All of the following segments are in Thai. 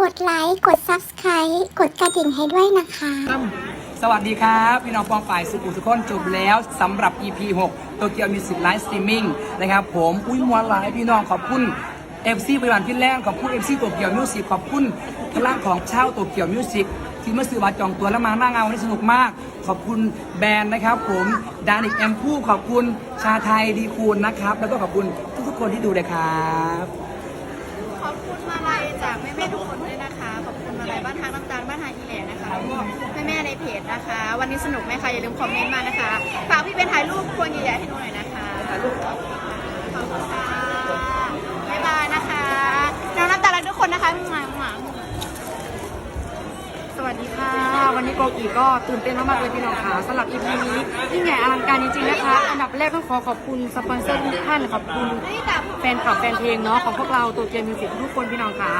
กดไลค์ กด Subscribe กดกระดิ่งให้ด้วยนะคะ สวัสดีครับพี่น้องปองฝ่ายสุขุมทุกคนจบแล้วสำหรับ EP 6โตเกียวมิวสิกไลฟ์สตรีมมิ่งนะครับผมอุ้ยมวนหลายพี่น้องขอบคุณ FC บริวารฟินแลนด์ขอบคุณ FC โตเกียวมิวสิกขอบคุณพลังของเช่าโตเกียวมิวสิกที่มาซื้อบัตรจองตัวแล้วมาหน้างานวันนี้สนุกมาก ขอบคุณแบรนด์นะครับ ผมดานิกแอมพูขอบคุณชาไทยดีคูณนะครับ แล้วก็ขอบคุณทุกๆคนที่ดูเลยครับ บ้านทางน้ำตาลนทางอีแหลนะคะแล้วก็แม่แม่ๆในเพจนะคะ วันนี้สนุกไหมคะอย่าลืมคอมเมนต์มานะคะฝากพี่เป็นถ่ายรูปควงใหญ่ๆให้ วันนี้โกกีก็ตื่นเต้นมากๆเลยพี่น้องค่ะสำหรับ EP นี้ยิ่งใหญ่อลังการจริงๆนะคะ อันดับแรกต้องขอขอบคุณสปอนเซอร์ทุกท่านขอบคุณแฟนคลับแฟนเพลงเนาะของพวกเราตัวเจมิวสิกทุกคนพี่น้องค่ะ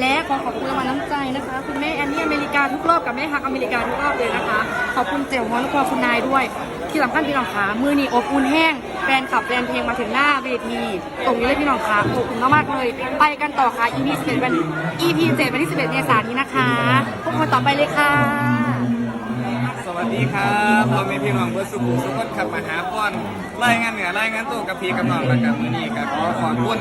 และขอขอบคุณราน้ำใจนะคะ คุณแม่แอนนี่อเมริกาทุกรอบกับแม่ฮักอเมริกาทุกรอบเลยนะคะ ขอบคุณเจ๋วมอนและก็คุณนายด้วย ที่สำคัญพี่น้องค่ะมือนี่อบอุ่นแห้งแฟนคลับแฟนเพลงมาถึงหน้าเวทีตรงนี้เลยพี่น้องค่ะขอบคุณมากๆเลย ไปกันต่อค่ะ EP 11วัน EP 7วันที่11เมษายนนี้นะคะพบกันต่อไปเลยค่ะ ดีครับพ่อแม่พี่น้องเบอร์สุขุมสุขคนขับมาหาป้อนรายงานเหนือรายงานตัวกับพี่กับน้องแล้วกับมือนี้ก็ขอขอบคุณ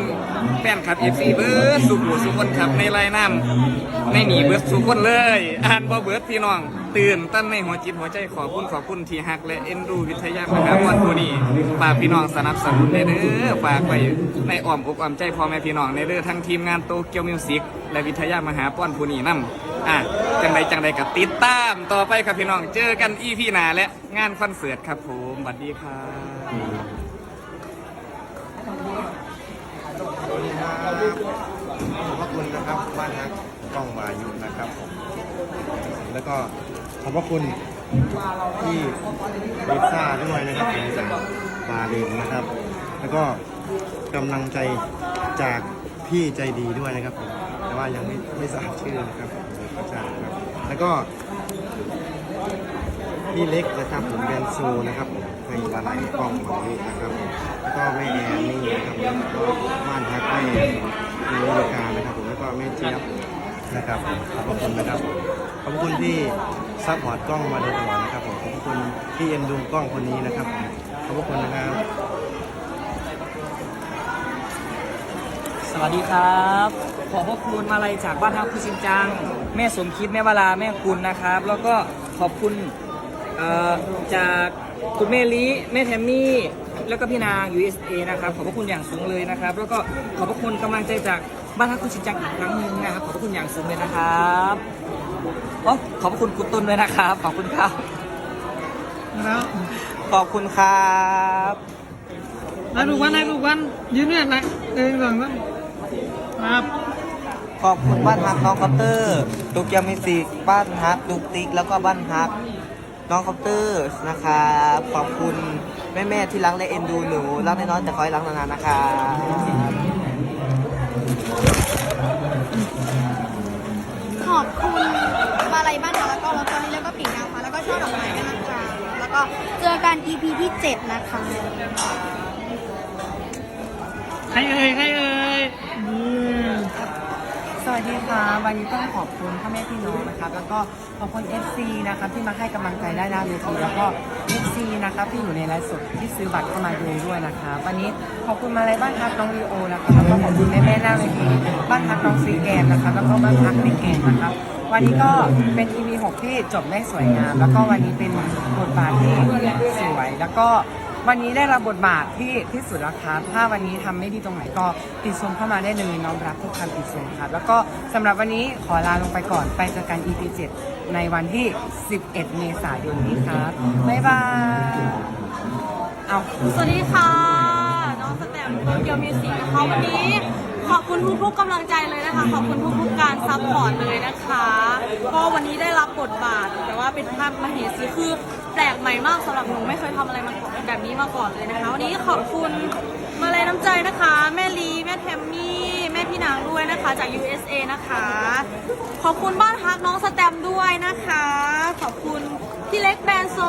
แฟนคลับเอฟซีเบอร์สุขุมสุขคนขับในรายน้ำในหนีเบิร์ดสุขคนเลยอ่านบ่เบิร์ดพี่น้อง ตื่นตั้นในหัวจิตหัวใจขอบคุณขอบคุณที่ฮักและเอ็นดูวิทยามหาวันผู้นี้ฝากพี่น้องสนับสนุนในเด้อฝากไว้ในอ้อมอกอ้อมใจพ่อแม่พี่น้องในเด้อทั้งทีมงานโตเกียวมิวสิกและวิทยามหาป้อนผู้นี้นํอะจังใดจังใดกับติดตามต่อไปครับพี่น้องเจอกันอีพีหนาและงานคอนเสิร์ตครับผมสวัสดีครับขอบคุณนะครับบ้านฮักกล้องวายุนะครับ แล้วก็ขอบพระคุณที่ลิซ่าด้วยนะครับจากบาเลนนะครับ แล้วก็กำลังใจจากพี่ใจดีด้วยนะครับ แต่ว่ายังไม่ไม่ทราบชื่อนะครับขาจะนะครับ แล้วก็พี่เล็กนะครับผมแบนซูนะครับผมในวาไลกล้องของนี้นะครับผมแล้วก็แม่แอนนี่นะครับผมแล้วก็บ้านพักแม่ในอเมริการนะครับผมแล้วก็แม่เจี๊ยบ นะครับผมขอบคุณนะครับขอบคุณที่ซัพพอร์ตกล้องมาโดยตลอดนะครับผมขอบคุณที่เอ็นดูกล้องคนนี้นะครับขอบคุณนะครับ สวัสดีครับ ขอบพระคุณมาลัยจากบ้านฮักคุณชินจัง แม่สมคิดแม่วลาแม่คุณนะครับ แล้วก็ขอบคุณจากคุณแม่ลิแม่แทมมี่แล้วก็พี่นาง USA นะครับ ขอบพระคุณอย่างสูงเลยนะครับ แล้วก็ขอบพระคุณกำลังใจจากบ้านฮักคุณชินจังอีกครั้งหนึ่งนะครับขอบพระคุณอย่างสูงเลยนะครับโอ้ขอบพระคุณคุณตุนด้วยนะครับ ขอบคุณครับแล้วขอบคุณครับนายลูกวันนายลูกวันยืนเนี่ยนายเองหลังนั้นครับขอบคุณบ้านฮักน้องคอปเตอร์ตุกยามิสิกบ้านฮักตุกติ๊กแล้วก็บ้านฮักน้องคอปเตอร์นะครับขอบคุณแม่ๆที่รักและเอ็นดูหนูรักน้อยๆแต่คอยรักนานๆนะครับ ขอบคุณมาลัยบ้านทาแล้วก็แล้วก็นี่แล้วก็ปีกนะคะแล้วก็ช่อดอกไม้ด้วยนะคะแล้วก็เจอกัน EP ที่7นะคะ ใครเอ่ยใครเอ่ย วัสดีค่ะวันนี้ต้องขอบคุณพ่อแม่พี่น้องนะครับ แล้วก็ขอบคุณ FC นะครับที่มาให้กำลังใจได้หน้าเวทีแล้วก็ FC นะครับที่อยู่ในไลฟ์สดที่ซื้อบัตรเข้ามาดูด้วยนะคะวันนี้ขอบคุณมาลัยบ้านพักน้องลีโอนะครับแล้วก็ขอบคุณแม่แม่หน้าเวทีบ้านพักน้องซีแกนนะครับแล้วก็บ้านพักเด็กแกนนะครับวันนี้ก็เป็น EP 6ที่จบได้สวยงาม แล้วก็วันนี้เป็นบทบาทที่สวยแล้วก็ วันนี้ได้รับบทบาทที่ที่สุดแล้วครับถ้าวันนี้ทำไม่ดีตรงไหนก็ติดชมเข้ามาได้เลยน้อมรับทุกคำติชมครับแล้วก็สำหรับวันนี้ขอลาลงไปก่อนไปเจอกัน EP 7ในวันที่ 11 เมษายนนี้ครับบ๊ายบายเอาสวัสดีค่ะ น้องสแตมป์โตเกียวมิวสิกนะคะวันนี้ขอบคุณทุกๆกำลังใจเลยนะคะ ขอบคุณทุกๆการซัพพอร์ตเลยนะคะ ก็วันนี้ได้รับบทบาท เป็นภาพมเหสีคือแปลกใหม่มากสำหรับหนูไม่เคยทำอะไรมาก่อนแบบนี้มาก่อนเลยนะคะ วันนี้ขอบคุณมาเลยน้ำใจนะคะ แม่ลี แม่แทมมี่ แม่พี่นางด้วยนะคะ จาก USA นะคะ ขอบคุณบ้านฮักน้องสแตมด้วยนะคะ ขอบคุณพี่เล็กแบรนด์โซ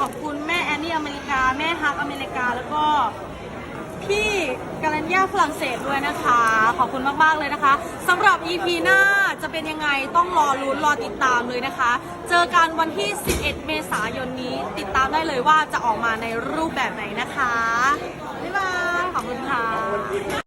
ขอบคุณแม่แอนนี่อเมริกา แม่ฮักอเมริกาแล้วก็ กาลัญญาฝรั่งเศสด้วยนะคะ ขอบคุณมาก ๆ เลยนะคะสำหรับ EP หน้าจะเป็นยังไงต้องรอรุ้นรอติดตามเลยนะคะ เจอกันวันที่ 11 เมษายนนี้ติดตามได้เลยว่าจะออกมาในรูปแบบไหนนะคะ บ๊ายบาย ขอบคุณค่ะ